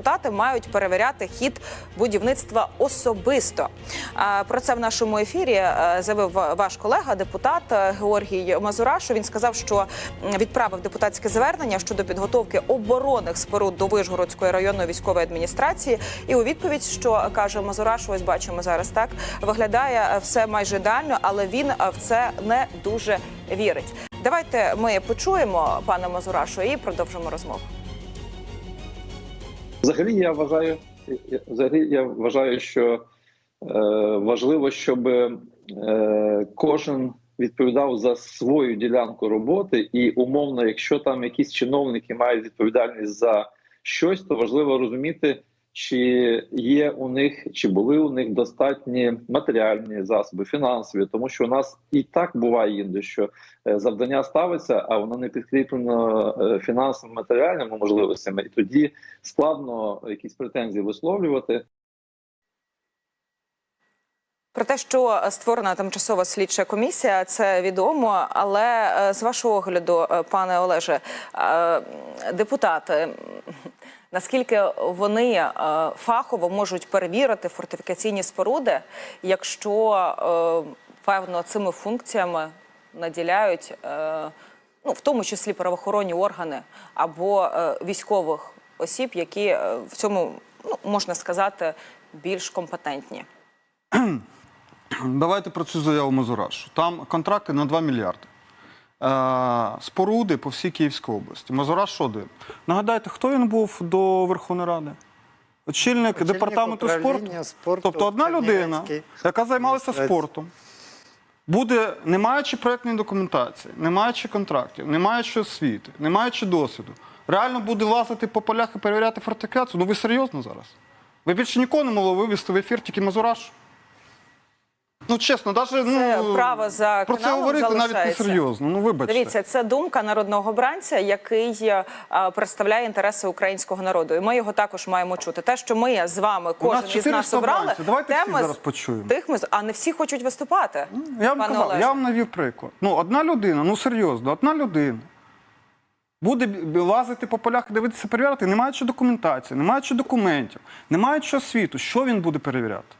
Депутати мають перевіряти хід будівництва особисто. Про це в нашому ефірі е, заявив ваш колега, депутат е, Георгій Мазурашу. Він сказав, що відправив депутатське звернення щодо підготовки оборонних споруд до Вишгородської районної військової адміністрації. І у відповідь, що каже Мазурашу, ось бачимо зараз так, виглядає все майже ідеально, але він в це не дуже вірить. Давайте ми почуємо пана Мазурашу і продовжимо розмову. Взагалі, я вважаю, взагалі я вважаю, що е, важливо, щоб е, кожен відповідав за свою ділянку роботи, і умовно, якщо там якісь чиновники мають відповідальність за щось, то важливо розуміти, чи є у них, чи були у них достатні матеріальні засоби, фінансові, тому що у нас і так буває іноді, що е, завдання ставиться, а воно не підкріплено е, фінансовими матеріальними можливостями, і тоді складно якісь претензії висловлювати. Про те, що створена тимчасова слідча комісія, це відомо. Але е, з вашого огляду, пане Олеже, депутати, наскільки вони е, фахово можуть перевірити фортифікаційні споруди, якщо е, певно цими функціями наділяють, е, ну в тому числі правоохоронні органи або військових осіб, які в цьому ну можна сказати більш компетентні. Давайте про цю заяву Мазурашу. Там контракти на 2 мільярди. Е, споруди по всій Київській області. Мазураш один. Нагадайте, хто він був до Верховної Ради? Очільник, Очільник департаменту спорту. спорту Тобто одна людина, яка займалася спортом, буде, не маючи проєктної документації, не маючи контрактів, не маючи освіти, не маючи досвіду, реально буде лазити по полях і перевіряти фортифікацію. Ну ви серйозно зараз? Ви більше нікого не могли вивести в ефір, тільки Мазураш? Ну, чесно, навіть Це ну, право за про це говорити навіть не серйозно. Ну, вибачте. Дивіться, це думка народного обранця, який е, представляє інтереси українського народу. І ми його також маємо чути. Те, що ми з вами, кожен із нас обрали. Давайте всі зараз почуємо. тих ми а не всі хочуть виступати. Я вам казав, Олеже. я вам навів приклад. Ну, одна людина, ну серйозно, одна людина буде лазити по полях і дивитися, перевіряти, не маючи документації, не маючи документів, не маючи освіту, що він буде перевіряти?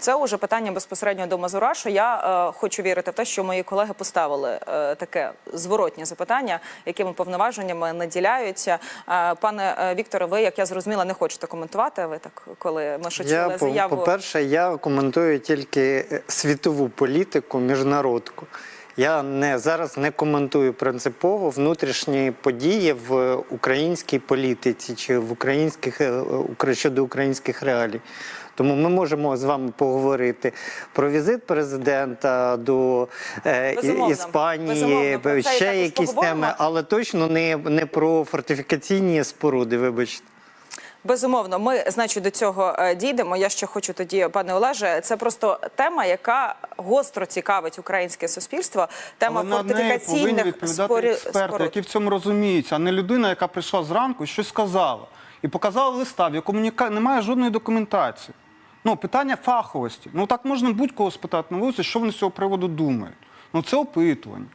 Це уже питання безпосередньо до Мазурашу. Я е, хочу вірити в те, що мої колеги поставили е, таке зворотнє запитання, якими повноваженнями наділяються. Е, пане е, Вікторе, ви, як я зрозуміла, не хочете коментувати. Ви так, коли ми шучили Я, заяву. по-перше, я коментую тільки е, світову політику, міжнародку. Я не зараз не коментую принципово внутрішні події в українській політиці чи в українських е, щодо українських реалій. Тому ми можемо з вами поговорити про візит президента до е, Безумовно. Іспанії, Безумовно, ще якісь теми, але точно не, не про фортифікаційні споруди. Вибачте. Безумовно, ми значить до цього е, дійдемо. Я ще хочу тоді, пане Олеже. Це просто тема, яка гостро цікавить українське суспільство. Тема Але на неї фортифікаційних відповідати спорі- експерти, які в цьому розуміються, а не людина, яка прийшла зранку і щось сказала. І показала листа, в якому ніка- немає жодної документації. Ну, питання фаховості. Ну так можна будь-кого спитати на вулиці, що вони з цього приводу думають. Ну це опитування.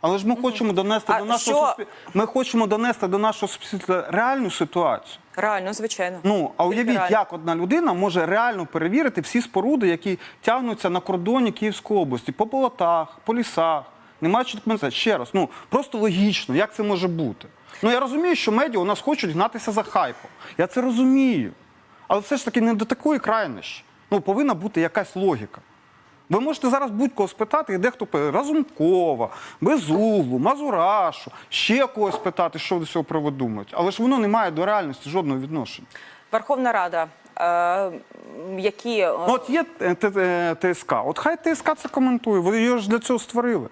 Але ж ми хочемо донести А до нашого що- суспільства. Ми хочемо донести до нашого суспільства реальну ситуацію. Реально, звичайно. Ну а уявіть, реально. як одна людина може реально перевірити всі споруди, які тягнуться на кордоні Київської області, по болотах, по лісах, не маючи документації. Ще раз, ну просто логічно, як це може бути. Ну я розумію, що медіа у нас хочуть гнатися за хайпом. Я це розумію. Але все ж таки не до такої крайнощі. Ну, повинна бути якась логіка. Ви можете зараз будь-кого спитати, і дехто Разумкова, Безуглу, Мазурашу, ще когось питати, що до цього приводу думають. Але ж воно не має до реальності жодного відношення. Верховна Рада. Е, які е, Ну, от є е, ТСК. От хай ТСК це коментує. Вони його ж для цього створили.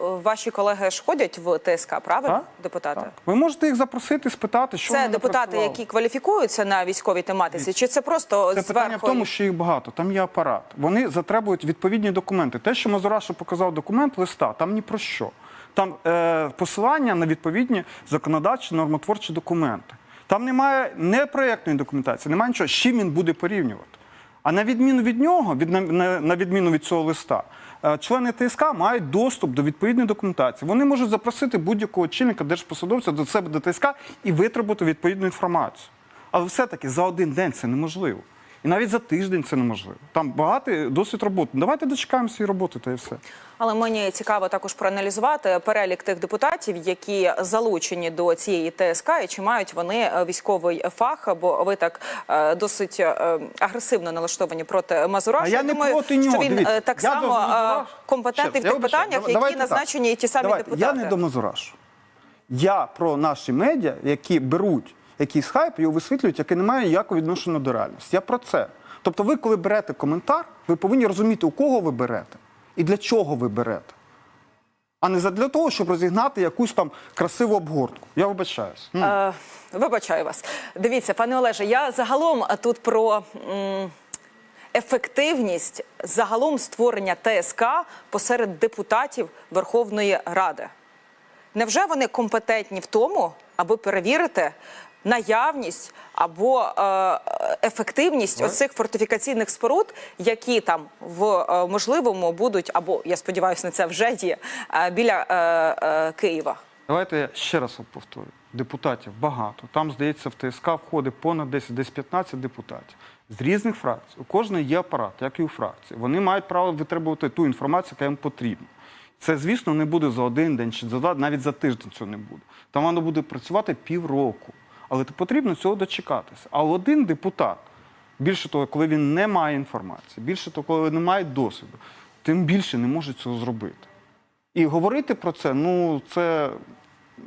Ваші колеги ж ходять в ТСК, правильно? Так, Депутати? Так. Ви можете їх запросити, спитати, що Це вони депутати, які кваліфікуються на військовій тематиці, чи це просто Це питання в тому, що їх багато. Там є апарат. Вони затребують відповідні документи. Те, що Мазурашу показав документ листа, там ні про що. Там е, посилання на відповідні законодавчі нормотворчі документи. Там немає не проєктної документації, немає нічого, з чим він буде порівнювати. А на відміну від нього, від на, відміну від цього листа, е, члени ТСК мають доступ до відповідної документації. Вони можуть запросити будь-якого очільника держпосадовця до себе до ТСК і витребувати відповідну інформацію. Але все-таки за один день це неможливо. І навіть за тиждень це неможливо. Там багато досвід роботи. Давайте дочекаємося цієї роботи, та і все. Але мені цікаво також проаналізувати перелік тих депутатів, які залучені до цієї ТСК, і чи мають вони е, військовий фах, бо ви так е, досить е, агресивно налаштовані проти Мазураша. А я не думаю, проти що він Дивіться, так я само компетентний в Ще тих питаннях, давай- які давайте так. назначені і ті самі Давайте, депутати. Я не до Мазурашу. Я про наші медіа, які беруть якийсь хайп його висвітлюють, який не має ніякого відношення до реальності. Я про це. Тобто, ви, коли берете коментар, ви повинні розуміти, у кого ви берете і для чого ви берете. А не для того, щоб розігнати якусь там красиву обгортку. Я вибачаюсь. Е, Вибачаю вас. Дивіться, пане Олеже, я загалом тут про м, ефективність загалом створення ТСК посеред депутатів Верховної Ради. Невже вони компетентні в тому, аби перевірити наявність або е, ефективність оцих фортифікаційних споруд, які там в е, можливому будуть, або я сподіваюся, на це вже є е, біля е, е, Києва? Давайте я ще раз повторю. Депутатів багато. Там, здається, в ТСК входить понад 10, десь 15 депутатів з різних фракцій. У кожної є апарат, як і у фракції. Вони мають право витребувати ту інформацію, яка їм потрібна. Це, звісно, не буде за один день чи за два, навіть за тиждень цього не буде. Там воно буде працювати півроку. Але потрібно цього дочекатися. А один депутат, більше того, коли він не має інформації, більше того, коли не має досвіду, тим більше не може цього зробити. І говорити про це, ну це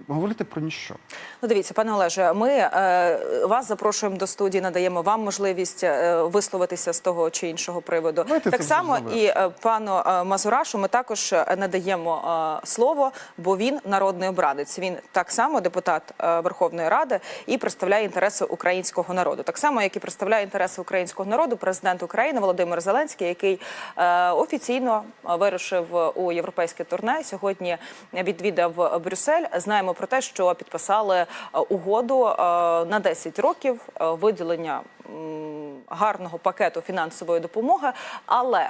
говорити про ніщо. Ну, дивіться, пане Олеже, ми е, вас запрошуємо до студії, надаємо вам можливість е, висловитися з того чи іншого приводу. Давайте так це само і е, пану е, Мазурашу ми також е, надаємо е, слово, бо він народний обранець. Він так само депутат е, Верховної Ради і представляє інтереси українського народу. Так само, як і представляє інтереси українського народу, президент України Володимир Зеленський, який е, офіційно вирушив у європейське турне. Сьогодні відвідав Брюссель. Знаємо про те, що підписали е, угоду е, на 10 років е, виділення гарного пакету фінансової допомоги. Але